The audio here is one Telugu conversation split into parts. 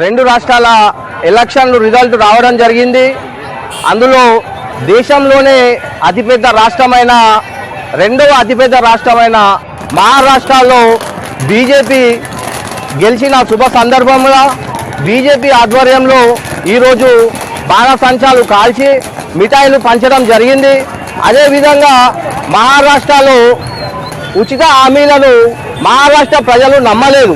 రెండు రాష్ట్రాల ఎలక్షన్లు రిజల్ట్ రావడం జరిగింది. అందులో దేశంలోనే అతిపెద్ద రాష్ట్రమైన రెండవ అతిపెద్ద రాష్ట్రమైన మహారాష్ట్రలో బీజేపీ గెలిచిన శుభ సందర్భంలో బీజేపీ ఆధ్వర్యంలో ఈరోజు బాణసంచాలు కాల్చి మిఠాయిలు పంచడం జరిగింది. అదేవిధంగా మహారాష్ట్రలో ఉచిత హామీలను మహారాష్ట్ర ప్రజలు నమ్మలేదు.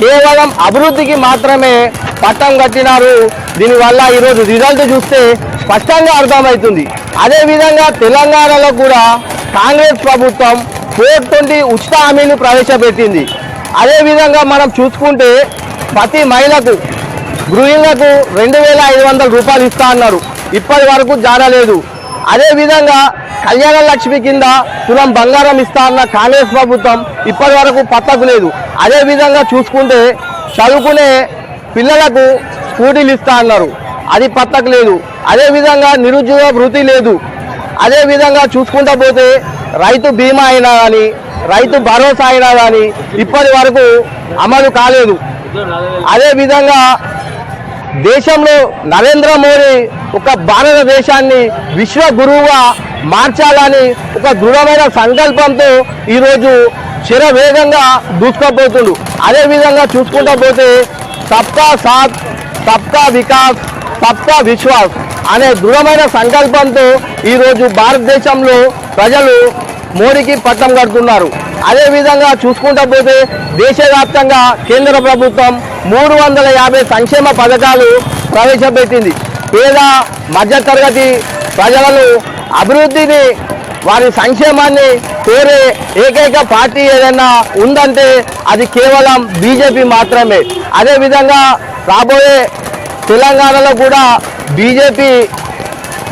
కేవలం అభివృద్ధికి మాత్రమే పట్టం కట్టినారు. దీనివల్ల ఈరోజు రిజల్ట్ చూస్తే స్పష్టంగా అర్థమవుతుంది. అదేవిధంగా తెలంగాణలో కూడా కాంగ్రెస్ ప్రభుత్వం ఫోర్ ట్వంటీ ఉచిత హామీలు ప్రవేశపెట్టింది. అదేవిధంగా మనం చూసుకుంటే ప్రతి మహిళకు గృహిణులకు రెండు వేల ఐదు వందల రూపాయలు ఇస్తా అన్నారు. ఇప్పటి వరకు జారలేదు. అదేవిధంగా కళ్యాణ లక్ష్మి కింద తులం బంగారం ఇస్తా అన్న కాంగ్రెస్ ప్రభుత్వం ఇప్పటి వరకు పత్తకు లేదు అదేవిధంగా చూసుకుంటే చదువుకునే పిల్లలకు స్కూటీలు ఇస్తా అన్నారు. అది పత్తకు లేదు అదేవిధంగా నిరుద్యోగ వృత్తి లేదు. అదేవిధంగా చూసుకుంటా పోతే రైతు బీమా అయినా కానీ రైతు భరోసా అయినా కానీ ఇప్పటి వరకు అమలు కాలేదు. అదేవిధంగా దేశంలో నరేంద్ర మోడీ ఒక భారతదేశాన్ని విశ్వ గురువుగా మార్చాలని ఒక దృఢమైన సంకల్పంతో ఈరోజు శరవేగంగా దూసుకుపోతుండు. అదేవిధంగా చూసుకుంటా పోతే సబ్కా సాత్ సబ్కా వికాస్ సబ్కా విశ్వాస్ అనే దృఢమైన సంకల్పంతో ఈరోజు భారతదేశంలో ప్రజలు మోడీకి పట్టం కడుతున్నారు. అదేవిధంగా చూసుకుంటా పోతే దేశవ్యాప్తంగా కేంద్ర ప్రభుత్వం మూడు వందల యాభై సంక్షేమ పథకాలు ప్రవేశపెట్టింది. పేద మధ్యతరగతి ప్రజలను అభివృద్ధిని వారి సంక్షేమాన్ని కోరే ఏకైక పార్టీ ఏదైనా ఉందంటే అది కేవలం బీజేపీ మాత్రమే. అదేవిధంగా రాబోయే తెలంగాణలో కూడా బీజేపీ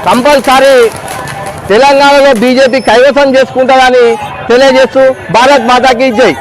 కంపల్సరీ తెలంగాణలో బీజేపీ కైవసం చేసుకుంటుందని తెలియజేస్తూ భారత్ మాతాకి జై.